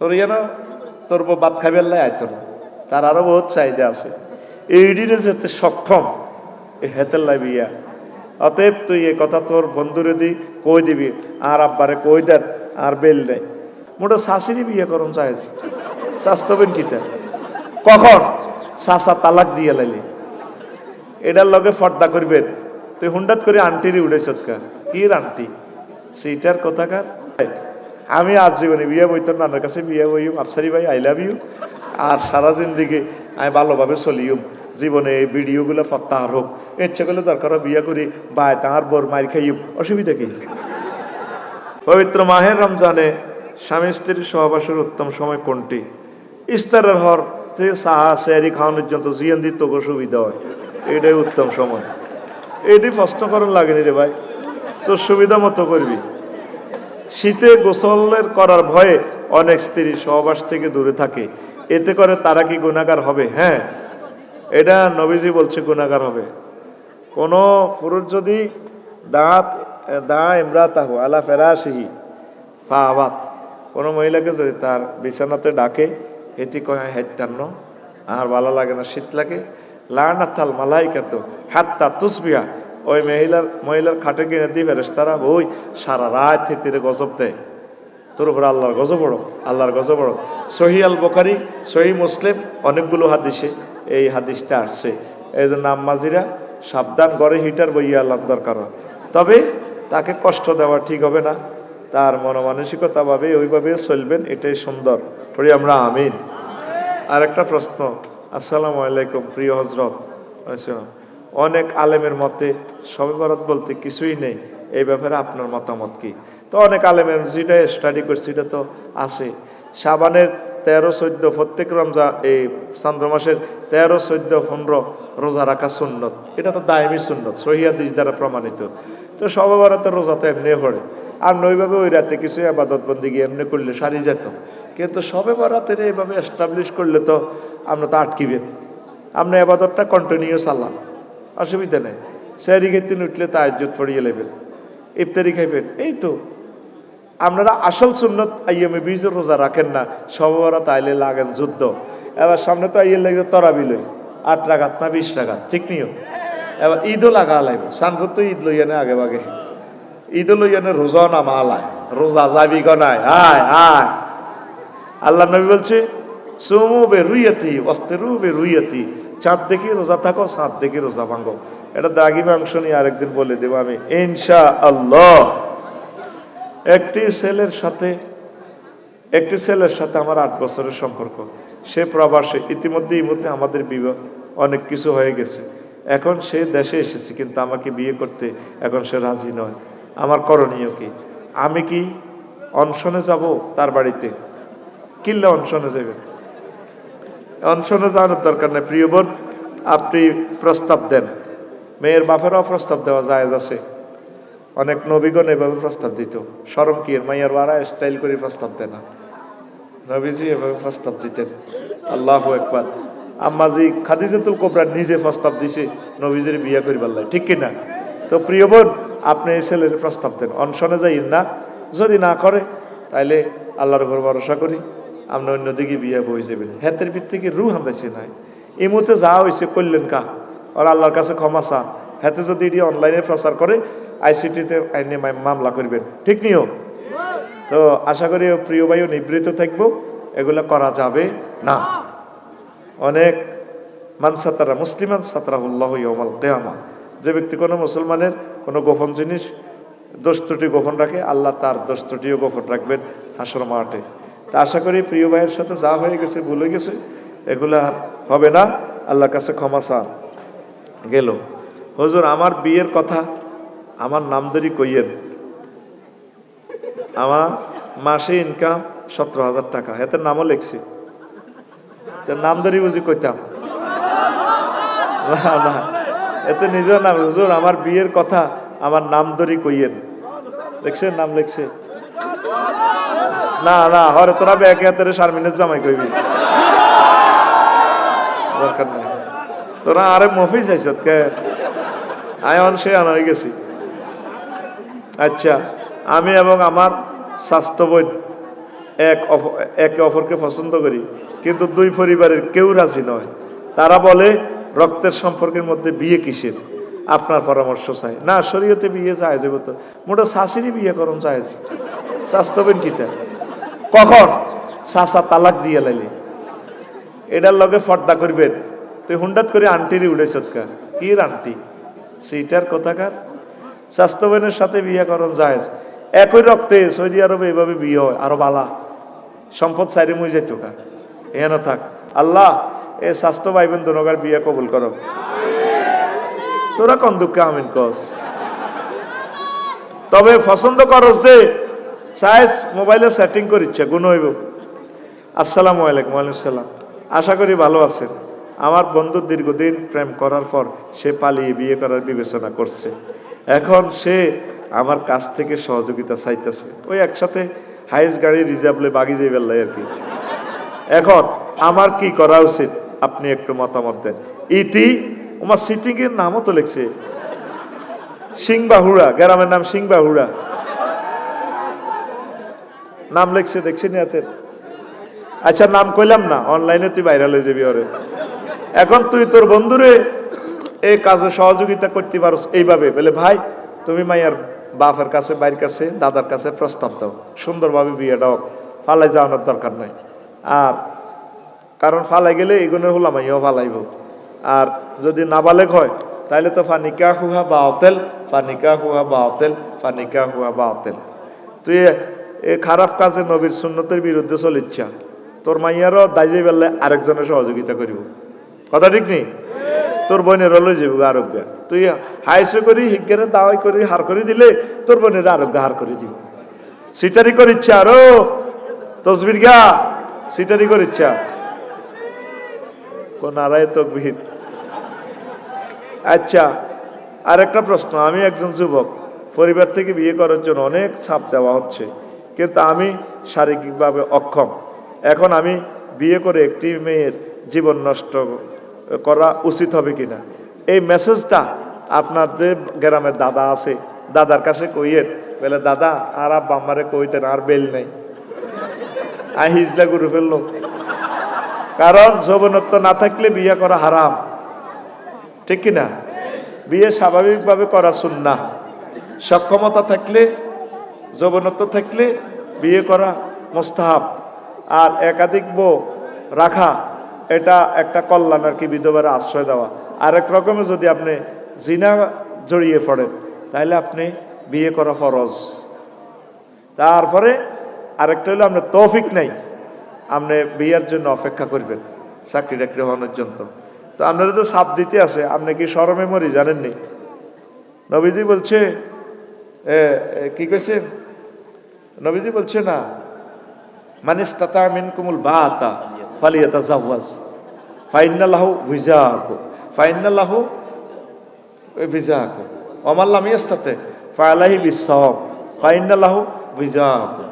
তোর ইয়ে না, তোর ভাত খাবে আল্লাহ আইতো না। তার আরও বহুত চাহিদা আছে। এইডিরে যেতে সক্ষম, এ হেতের লাই বিয়া। অতএব তুই এ কথা তোর বন্ধুরে দি, কই দিবি? আর আব্বারে কই দেন? আর বেল দেয়। মোটা শাশুড়ি বিয়ে করুন চাইছে। স্বাস্থ্যবেন কিটা কখন? শাসা তালাক দিয়ে লাইলে। এটার লগে ফর্দা করবেন। তুই হুন্ডাত করে আন্টিরই উড়ে সৎকার কি আন্টি? সেইটার কথাকার আমি আজ জীবনে বিয়ে বইতো নানার কাছে বিয়ে বইম। আফসারি ভাই আই লাভ ইউ আর সারা জিন্দিগি আমি ভালোভাবে চলিউম জীবনে এই ভিডিওগুলো ফত্তাহার হোক। ইচ্ছে করলে দরকার বিয়ে করি, বাই তাঁর বোর মার খাইম। অসুবিধা কি? পবিত্র মাহের রমজানে স্বামী স্ত্রীর সহবাসের উত্তম সময় কোনটি? ইস্তারের হর থেকে সাহা সেয়ারি খাওয়ানোর জন্য জিয়ান দিত সুবিধা হয়। এটাই উত্তম সময়। এটি প্রশ্ন করার লাগেনি রে ভাই? তোর সুবিধা মতো করবি। শীতে গোসলের করার ভয়ে অনেক স্ত্রী সহবাস থেকে দূরে থাকে। এতে করে তারা কি গুণাগার হবে? হ্যাঁ। এটা নবীজি বলছে গুণাগার হবে। কোনো পুরুষ যদি দাঁত, দা ইমরা তাহু আলা ফেরাসিহি পা আবাদ, কোনো মহিলাকে যদি তার বিছানাতে ডাকে, এটি কয় হেত্যান্ন আর ভালো লাগে না, শীত লাগে। লানাতাল মালাইকা তো হাত্তা তুসবিয়া ওই মহিলার মহিলার খাটে কিনে দিয়ে ফেরেস তারা ওই সারা রাত থিতিরে গজব দেয়। তোর উপরে আল্লাহর গজব বড় আল্লাহর গজব বড় সহি আল বোখারি সহি মুসলিম অনেকগুলো হাদিসে এই হাদিসটা আসছে। এই জন্য আম্মাজিরা সাবধান ঘরে হিটার বইয়া আল্লাহ দরকার হয়। তবে তাকে কষ্ট দেওয়া ঠিক হবে না। তার মনমানসিকতা ভাবে ওইভাবে চলবেন এটাই সুন্দর। পড়ি আমরা আমিন। আর একটা প্রশ্ন আসসালামু আলাইকুম প্রিয় হজরত আচ্ছা, অনেক আলেমের মতে সবে বরাত বলতে কিছুই নেই। এই ব্যাপারে আপনার মতামত কি? তো অনেক আলেমের যেটা স্টাডি করছি এটা তো আছে। সাবানের তেরো, চোদ্দ, প্রত্যেক রমজা, এই চন্দ্র মাসের তেরো, চোদ্দ, পনেরো রোজা রাখা সুন্নত। এটা তো দায়মি সুন্নত সহিয়াদিস দ্বারা প্রমাণিত। তো সবে বরাতে রোজা তো এমনি পড়ে। আর নইভাবে ওই রাতে কিছু আবাদত বন্দি গিয়ে এমনি করলে সারি যেত। কিন্তু সবে বরাতের এইভাবে এস্টাবলিশ করলে তো আমরা তো আটকিবেন আপনি আবাদতটা কন্টিনিউ চালান অসুবিধা নেই। স্যারি খেতে উঠলে তা ইজ্জত পড়িয়ে নেবেন ইফতারি খাইবেন। এই তো। আপনারা আসল সুন্নত আইএমে বীজ রোজা রাখেন না। সবরা তাইলে লাগেন যুদ্ধ। এবার সামনে তো আইয়ের লাগে তরাবি লই। আট রাগাত না বিশ রাগাত। ঠিক নিও। এবার ঈদও লাগা লাগবে। সানপুর তো ঈদ লইয়ানে আগে বাগে ঈদও লইয়ানে রোজা না মালায় রোজা যাবি গনায় হায় হায়। আল্লাহ নবী বলছে, সুমু বে রুইয়াতি অস্তেরু বে রুইয়াতি। চাঁদ দেখে রোজা থাকো চাঁদ দেখে রোজা ভাঙো। এটা দাগি মাংস নিয়ে আরেকদিন বলে দেবো আমি ইনশা আল্লাহ একটি ছেলের সাথে, একটি ছেলের সাথে আমার আট বছরের সম্পর্ক। সে প্রবাসে, ইতিমধ্যে এই মুহূর্তে আমাদের বিবাহ অনেক কিছু হয়ে গেছে। এখন সে দেশে এসেছে, কিন্তু আমাকে বিয়ে করতে এখন সে রাজি নয়। আমার করণীয় কি? আমি কি অনশনে যাব তার বাড়িতে? কিল্লা অনশনে যাবে? অনশনে জানার দরকার নেই, প্রিয় বোন, আপনি প্রস্তাব দেন। মেয়ের বাপেরও প্রস্তাব দেওয়া যায় আছে। অনেক নবীগণ এভাবে প্রস্তাব দিত। সরম কি মাইয়ার বাড়া স্টাইল করে প্রস্তাব দেয় না। নবীজি এভাবে প্রস্তাব দিতেন। আল্লাহ একবার আম্মাজি খাদিজাতুল কোবরা নিজে প্রস্তাব দিছে, নবীজির বিয়ে করি পারলাই ঠিক কিনা? তো প্রিয় বোন, আপনি এই ছেলের প্রস্তাব দেন। অনশনে যাই না। যদি না করে, তাইলে আল্লাহর উপর ভরসা করি। আপনি অন্যদিকে বিয়ে বই যাবেন হেতের ভিত থেকে রু হান্দাইছে নাই। এই মুহূর্তে যা হয়েছে করলেন কা? আর আল্লাহর কাছে ক্ষমা চান। হাতে যদি এটি অনলাইনে প্রচার করে আইসিটিতে আইনে মামলা করবেন। ঠিক নিও তো আশা করি প্রিয় ভাইও নিবৃত থাকব। এগুলো করা যাবে না। অনেক মান সাতারা মুসলিমান সাতারাহুল্লাহ ইয়মাল কেয়ামা। যে ব্যক্তি কোনো মুসলমানের কোনো গোপন জিনিস, দোষ ত্রুটি গোপন রাখে, আল্লাহ তার দোষ ত্রুটিও গোপন রাখবেন হাসর মাঠে। তা আশা করি প্রিয় ভাইয়ের সাথে যা হয়ে গেছে, ভুলে গেছে, এগুলো হবে না। আল্লাহর কাছে ক্ষমা চান। গেল। হুজুর, আমার বিয়ের কথা আমার নামদারি কইয়েন। আমার মাসে ইনকাম সতেরো হাজার টাকা। এতে নামও লিখছি। নাম নামদারি বুঝি কইতাম। না না। এতে নিজের নাম। হুজুর, আমার বিয়ের কথা আমার নামদারি কইয়েন। লিখছেন? নাম লিখছে? না না, হরে তোরা ব্যাগে হাতের শারমিনের জামাই কইবি। দরকার নাই। তোরা আরে মফিস আইসত কে? আয়ন সে আনাই গেছি। আচ্ছা আমি এবং আমার স্বাস্থ্য বোন এক একে অপরকে পছন্দ করি, কিন্তু দুই পরিবারের কেউ রাজি নয়। তারা বলে, রক্তের সম্পর্কের মধ্যে বিয়ে কিসের? আপনার পরামর্শ চাই। না, শরীয়তে বিয়ে যায় যাব তো। মোটা শাশুড়ি বিয়ে করুন চায় স্বাস্থ্যবেন কিতা? কখন? শাসা তালাক দিয়ে লাইলে। এটার লগে ফর্দা করবেন। তুই হুন্ডাত করে আন্টিরই উড়ে সৎকার কি আন্টি? সেইটার কথাকার স্বাস্থ্যবানের সাথে বিয়ে করণ যায় একই রক্তে সৌদি আরবে এইভাবে বিয়ে হয়, আরও বালা। সম্পদ সাইরে মুই যেত কা? এখানে থাক। আল্লাহ, এ স্বাস্থ্য ভাইবেন দনগার বিয়ে কবুল করো তোরা কোন দুঃখে আমিন কস? তবে পছন্দ করস দে সাইজ মোবাইলে সেটিং করিচ্ছে গুণ হইব। আসসালামু আলাইকুম, ওয়ালাইকুম আশা করি ভালো আছেন। আমার বন্ধু দীর্ঘদিন প্রেম করার পর সে পালিয়ে বিয়ে করার বিবেচনা করছে। এখন সে আমার কাছ থেকে সহযোগিতা চাইতেছে। ওই একসাথে হাইস গাড়ি রিজার্ভলে বাগি যাই বেল্লাই আর কি। এখন আমার কি করা উচিত? আপনি একটু মতামত দেন। ইতি আমার সিটিং এর নামও তো লিখছে। সিংবাহুড়া, গ্রামের নাম সিংবাহুড়া। নাম লিখছে দেখছেন হাতের আচ্ছা নাম কইলাম না অনলাইনে তুই ভাইরাল হয়ে যাবি ওরে এখন তুই তোর বন্ধুরে এই কাজে সহযোগিতা করতে পারস এইভাবে, বলে, ভাই, তুমি মাইয়ার বাপের কাছে বাইর কাছে, দাদার কাছে প্রস্তাব দাও। সুন্দরভাবে বিয়েটা হোক। ফালাই যাওয়ানোর দরকার নাই। আর কারণ ফালাই গেলে এগুলো হলাম মাইয়াও ফালাইব। আর যদি নাবালেক হয় তাহলে তো ফানিকা হুহা বা অতেল ফানিকা হুহা বা অতেল ফানিকা হুহা বা অতেল তুই এ- খারাপ কাজে নবীর সুন্নতের বিরুদ্ধে চলিচ্ছা। তোর মাইয়ারও দাইজে বেললে আরেকজনের সহযোগিতা করিব। কথা ঠিক নেই? তোর বোনের লই যাব আরোগ্য। তুই হাইসে করি, হিজ্ঞানে দাওয়াই করি, হার করে দিলে তোর বোনের আরোগ্য হার করে দিব। সিটারি করিচ্ছা আরও? তসবির গা? সিটারি করিচ্ছা? কোন আড়াই তকবির? আচ্ছা আর একটা প্রশ্ন। আমি একজন যুবক, পরিবার থেকে বিয়ে করার জন্য অনেক ছাপ দেওয়া হচ্ছে। কিন্তু আমি শারীরিকভাবে অক্ষম। এখন আমি বিয়ে করে একটি মেয়ের জীবন নষ্ট করা উচিত হবে কিনা? এই মেসেজটা আপনার যে গ্রামের দাদা আছে, দাদার কাছে কইয়ের বলে, দাদা, আর আব্বা কইতেন আর বেল নেই। আই হিজলা করে ফেলল। কারণ যৌবনত্ব না থাকলে বিয়ে করা হারাম। ঠিক কিনা? বিয়ে স্বাভাবিকভাবে করা সুন্না সক্ষমতা থাকলে যৌবনত্ব থাকলে বিয়ে করা মোস্তাহাব। আর একাধিক বউ রাখা, এটা একটা কল্যাণ আর কি বিধবার আশ্রয় দেওয়া। আরেক রকমের যদি আপনি জিনা জড়িয়ে পড়েন, তাহলে আপনি বিয়ে করা ফরজ। তারপরে আরেকটা হলো আপনার তৌফিক নাই, আপনি বিয়ের জন্য অপেক্ষা করবেন চাকরি টাকরি হওয়ানোর জন্য। তো আপনারা তো সাপ দিতে আছে, আপনি কি সরমে মরি জানেননি? নবীজি বলছে কি কইছে নবীজি বলছে, না। মানে তাতা মিন কুমুল বাতা ফালিয়াতা জাওয়াজ ফাইনাল্লাহু ভিজাকু ফাইনাল্লাহু ভিজাকু অমাল্লাম ইয়াস্তাতে ফালাহি বিসব ফাইনাল্লাহু ভিজাকু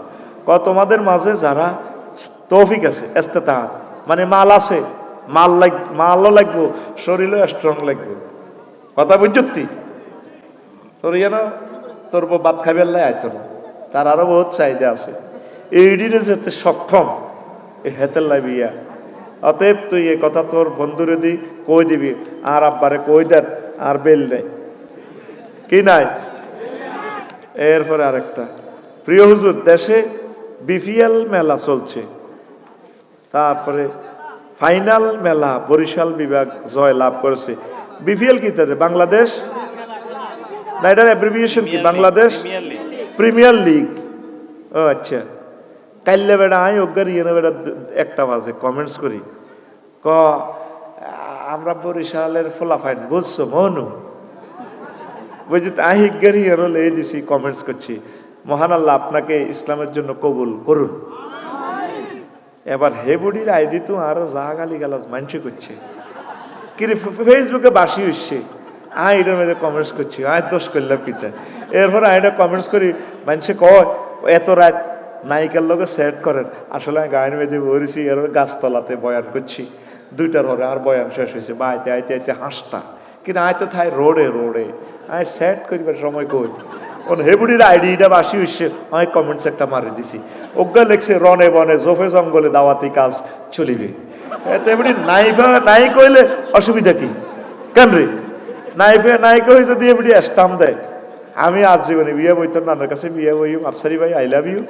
ক তোমাদের মাঝে যারা তৌফিক আছে এস্তেতা মানে মাল আছে, মাল লাগ, মালও লাগবো, শরীরও স্ট্রং লাগবে। কথা বুঝতি তোর যেন তোর বউ ভাত খাবে লাই আইতো তার আরও বহুত চাহিদা আছে। এইডিরে যেতে সক্ষম এই হেতের লাই বিয়া। অতএব তুই এ কথা তোর বন্ধুরে দি, কই দিবি? আর আব্বারে কই দেন? আর বেল নেই। কি নাই? এরপরে আরেকটা। প্রিয় হুজুর, দেশে বিপিএল মেলা চলছে। তারপরে ফাইনাল মেলা বরিশাল বিভাগ জয় লাভ করেছে। বিপিএল কি তাদের? বাংলাদেশ? না এটার অ্যাব্রিভিয়েশন কি বাংলাদেশ প্রিমিয়ার লিগ ও আচ্ছা। কাইলে বেড়া আই অজ্ঞার ইয়ে বেড়া একটা বাজে কমেন্টস করি। ক আমরা বরিশালের ফোলাফাইন বুঝছ মনু? বুঝি আই গাড়ি এর এই দিছি কমেন্টস করছি। মহান আল্লাহ আপনাকে ইসলামের জন্য কবুল করুন। এবার হেবুডির আইডি তো আরও যা গালি গালাজ মানছে করছে। কিরে ফেসবুকে বাসি হচ্ছে আয় এটার মধ্যে কমেন্টস করছি, আয় দোষ করলাম কিতা এরপর আইটা কমেন্টস করি, মানুষে কয়, এত রাত নায়িকার লোকে সেট করেন, আসলে আমি গায়ের মেয়েদের বলেছি এর গাছতলাতে বয়ান করছি, দুইটার পরে আর বয়ান শেষ হয়েছে, বা আইতে আইতে আইতে হাসতা কিন্তু আয় তো থাই রোডে রোডে, আয় সেট করিবার সময় কই? ওন হেবুড়ির আইডিটা বাসি হইছে, আমি কমেন্টস একটা মারি দিছি অজ্ঞা লেখছে, রনে বনে, জোফে জঙ্গলে দাওয়াতি কাজ চলিবে। এতে হেবুড়ি নাইফে নাই কইলে অসুবিধা কি? কেন রে? নাইফে নাই কই যদি হেবুড়ি স্টাম দেয়। আমি আজ জীবনে বিয়ে বইতাম, নানার কাছে বিয়ে বইম। আফসারি ভাই আই লাভ ইউ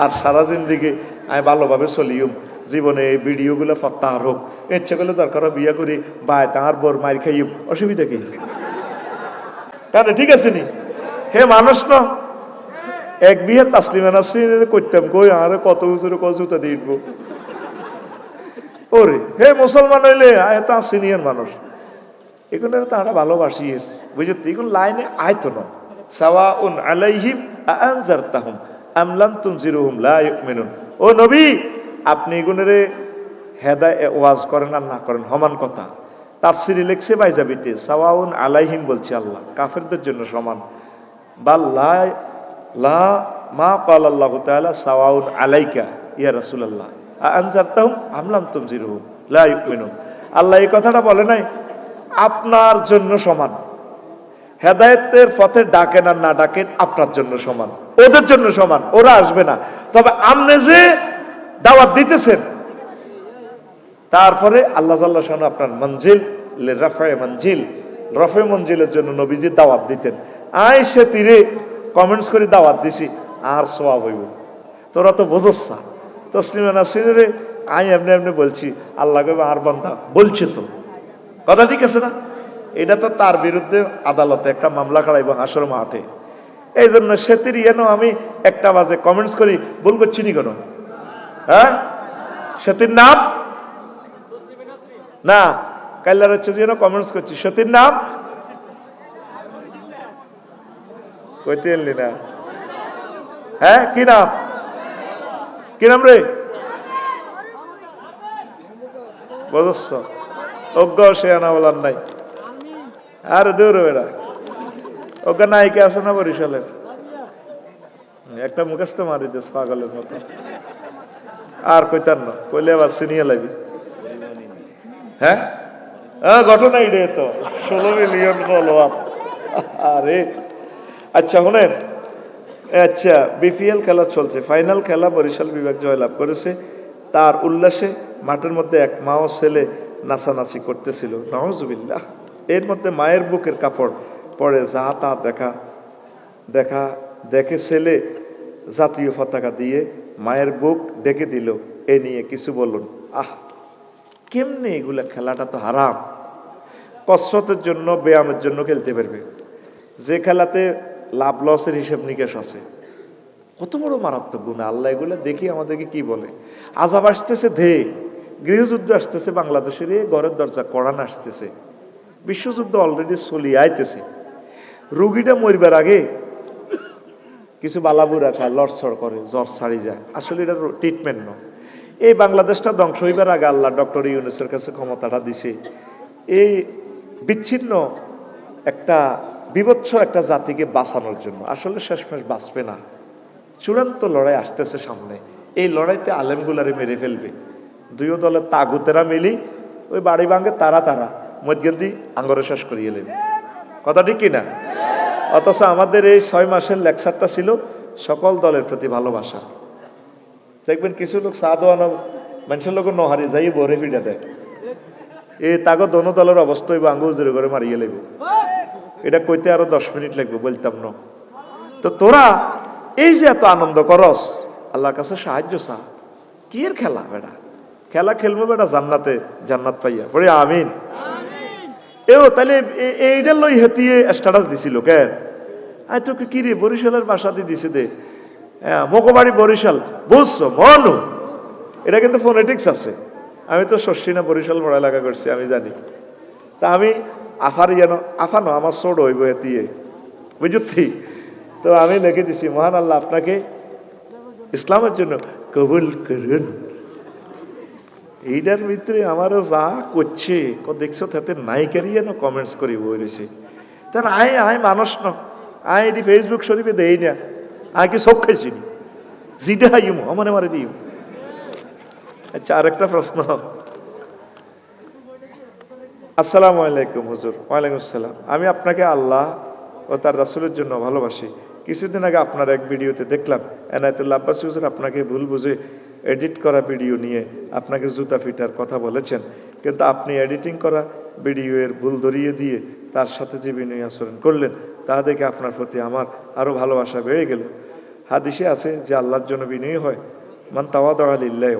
আর সারা জিন্দিগি আমি ভালোভাবে চলিউম জীবনে এই ভিডিওগুলো ফত্তাহার হোক। ইচ্ছে করলে দরকার বিয়ে করি বা তাঁর বোর মার খাইম। অসুবিধা কি? কেন ঠিক আছে নি? হে মানুষ ন। এক বিয়ে তাসলিমা নাসরিনের করতাম কই আরে কত উজুরে কত জুতা দিয়ে ওরে, হে মুসলমান হইলে, আয় তা সিনিয়র মানুষ। এগুলো তারা ভালোবাসি। বুঝলি এগুলো লাইনে আয়তো না সাওয়া উন আলাইহিম আনজারতাহুম আমলাম তুনজিরুহুম লা ইউমিনুন। ও নবী, আপনি এগুলোরে হেদায় ওয়াজ করেন আর না করেন, সমান কথা। তাফসিরি লেখছে বাইজাবিতে, সাওয়াউন আলাইহিম বলছে আল্লাহ, কাফেরদের জন্য সমান। বা লা মা কাল আল্লাহ তাআলা সাওয়াউন আলাইকা, ইয়া রাসূলুল্লাহ। আনজারতাহুম আমলাম তুনজিরুহুম লা ইউমিনুন। আল্লাহ এই কথাটা বলে নাই আপনার জন্য সমান। হেদায়েতের পথে ডাকেন আর না ডাকেন আপনার জন্য সমান। ওদের জন্য সমান, ওরা আসবে না। তবে আমনে যে দাওয়াত দিতেছেন, তারপরে আল্লাহ আপনার মঞ্জিল রফায় মঞ্জিল, রফে মঞ্জিলের জন্য নবীজি দাওয়াত দিতেন। আই সে তীরে কমেন্টস করে দাওয়াত দিছি, আর সোয়াব হইব। তোরা তো বোঝস না। তসলিমা নাসরিনে আই এমনি এমনি বলছি, আল্লাহ কবে আর বান্দা, বলছে তো। কথা ঠিক আছে না? এটা তো তার বিরুদ্ধে আদালতে একটা মামলা খাড়াইব হাসর মাঠে। এই জন্য সেতির যেন আমি একটা বাজে কমেন্টস করি, ভুল করছি নি কেন? হ্যাঁ? সেতির নাম? না, কাইলার হচ্ছে যেন কমেন্টস করছি। সেতির নাম? কইতে এলি না। হ্যাঁ কি নাম? কি নাম রে? বুঝছ অজ্ঞ সে আনা বলার নাই। আর দূর বেড়া। ওকে নায়িকা আছে না বরিশালের? একটা মুখস্থ মারি দিস পাগলের মতো। আর কইতার না, কইলে আবার সিনিয়ে লাগি হ্যাঁ? ঘটনা এটাই তো। ষোলো মিলিয়ন ফলোয়ার আরে আচ্ছা শুনেন। আচ্ছা বিপিএল খেলা চলছে। ফাইনাল খেলা বরিশাল বিভাগ জয়লাভ করেছে। তার উল্লাসে মাঠের মধ্যে এক মা ও ছেলে নাচানাচি করতেছিল। নওয়াজুবিল্লাহ এর মধ্যে মায়ের বুকের কাপড় পরে যা তা দেখা দেখা, দেখে ছেলে জাতীয় পতাকা দিয়ে মায়ের বুক ডেকে দিল। এ নিয়ে কিছু বলুন আহ, কেমনে এগুলা খেলাটা তো হারাম। কসরতের জন্য, ব্যায়ামের জন্য খেলতে পারবে। যে খেলাতে লাভ লসের হিসেব নিকেশ আছে। কত বড় মারাত্মক গুণ। আল্লাহ এগুলো দেখি আমাদেরকে কি বলে? আজাব আসতেছে ধে গৃহযুদ্ধ আসতেছে বাংলাদেশের এ ঘরের দরজা কড়ান আসতেছে বিশ্বযুদ্ধ অলরেডি চলিয়ে আইতেছে রুগীটা মরবার আগে কিছু বালাবুরা খায়, লড়ছড় করে, জ্বর ছাড়ি যায়। আসলে এটা ট্রিটমেন্ট নয় এই বাংলাদেশটা ধ্বংস হইবার আগে আল্লাহ ডক্টর ইউনুসের কাছে ক্ষমতাটা দিছে। এই বিচ্ছিন্ন একটা, বিভৎস একটা জাতিকে বাঁচানোর জন্য। আসলে শেষমেশ বাঁচবে না। চূড়ান্ত লড়াই আসতেছে সামনে। এই লড়াইতে আলেমগুলারে মেরে ফেলবে। দুইও দলের তাগুতেরা মিলি ওই বাড়ি ভাঙে তারা তারা। মধ্যে আঙ্গরে শেষ করিয়ে নেবে কথা ঠিক কিনা? অথচ আমাদের এই ছয় মাসের লেকচারটা ছিল সকল দলের প্রতি ভালোবাসা। দেখবেন কিছু লোক আনো মানুষের লোক নহারি, যাই বরে ফিরে দেয়। এই তাগো দোনো দলের অবস্থা হইব আঙ্গু জোরে করে মারিয়ে লাগবে এটা কইতে আরও দশ মিনিট লাগবে, বলতাম না। তো তোরা এই যে এত আনন্দ করস, আল্লাহর কাছে সাহায্য চা। কি খেলা, বেটা? খেলা খেলব বেটা জান্নাতে জান্নাত পাইয়া। পড়ে আমিন। এও তাহলে এইটা লই হেতিয়ে স্ট্যাটাস দিছিল কেন আই তোকে কি রে বরিশালের বাসাতে দিছে দে। হ্যাঁ মোকবাড়ি বরিশাল। বুঝছ মনু। এটা কিন্তু ফোনেটিক্স আছে। আমি তো শশিনা বরিশাল পড়ালেখা করছি আমি জানি। তা আমি আফার যেন আফা ন আমার সোড হইব হেতিয়ে। বুঝতি? তো আমি লিখে দিছি মহান আল্লাহ আপনাকে ইসলামের জন্য কবুল করুন। এইটার ভিতরে আমারও যা করছে, ক দেখছ, তাতে নায়িকারই যেন কমেন্টস করি বই রয়েছে। তার আয় আয় মানুষ ন। আয় এটি ফেসবুক শরীফে দেই না। আয় কি সব খাইছি জিডে হাইম আমারে মারে দিও। আচ্ছা আরেকটা প্রশ্ন। আসসালামু আলাইকুম, হুজুর। ওয়ালাইকুম আসসালাম। আমি আপনাকে আল্লাহ ও তার রাসূলের জন্য ভালোবাসি। কিছুদিন আগে আপনার এক ভিডিওতে দেখলাম, এনায়তুল্লাহ আব্বাস হুজুর আপনাকে ভুল বুঝে এডিট করা ভিডিও নিয়ে আপনাকে জুতা ফিটার কথা বলেছেন, কিন্তু আপনি এডিটিং করা ভিডিও এর ভুল ধরিয়ে দিয়ে তার সাথে যে বিনয় আচরণ করলেন, তা দেখে আপনার প্রতি আমার আরও ভালোবাসা বেড়ে গেল। হাদিসে আছে যে আল্লাহর জন্য বিনয়ী হয়, মান তাওয়াদ আলিল্লাহ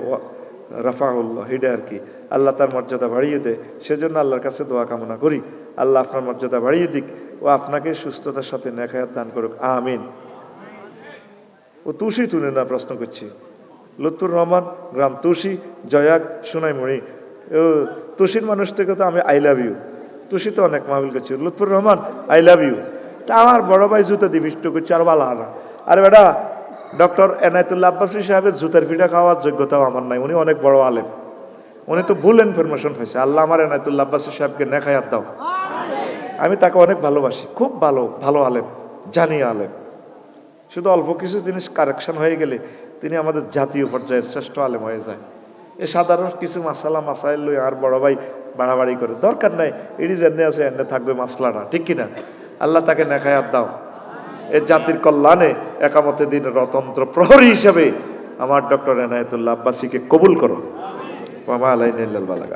রাফাউল্লাহ, এটা আর কি। আল্লাহ তার মর্যাদা বাড়িয়ে দেয়, সেজন্য আল্লাহর কাছে দোয়া কামনা করি। আল্লাহ আপনার মর্যাদা বাড়িয়ে দিক ও আপনাকে সুস্থতার সাথে নেখায়াত দান করুক, আমিন। ও তুষি তুলে না প্রশ্ন করছি। লুৎফুর রহমান, গ্রাম তুষি জয়াক সোনাইমণি তুষির মানুষ থেকে তো আমি আই লাভ ইউ তুষি তো অনেক মাহবিল করছি Lutfur Rahman I love you তা আমার বড় ভাই জুতা দিবিষ্ট করছে আর ভালো আর আরে বেটা, ডক্টর এনায়তুল্লাহ আব্বাসী সাহেবের জুতার পিঠা খাওয়ার যোগ্যতাও আমার নাই। উনি অনেক বড় আলেম। উনি তো ভুল ইনফরমেশন পাইছে। আল্লাহ আমার এনায়তুল্লাহ আব্বাসী সাহেবকে নেখায়াত দাও। আমি তাকে অনেক ভালোবাসি। খুব ভালো ভালো আলেম, জানি আলেম। শুধু অল্প কিছু জিনিস কারেকশন হয়ে গেলে তিনি আমাদের জাতীয় পর্যায়ের শ্রেষ্ঠ আলেম হয়ে যায়। এ সাধারণ কিছু মাসালা মাসাইল লই আর বড় ভাই বাড়াবাড়ি করে। দরকার নাই এটি জেনে আছে এনে থাকবে মাসলাটা, ঠিক কিনা? আল্লাহ তাকে নেখায়াত দাও। এ জাতির কল্যাণে একামতে দিন রতন্ত্র প্রহরী হিসেবে আমার ডক্টর এনায়তুল্লাহ আব্বাসীকে কবুল করো। মামা আলাইন বালাগা।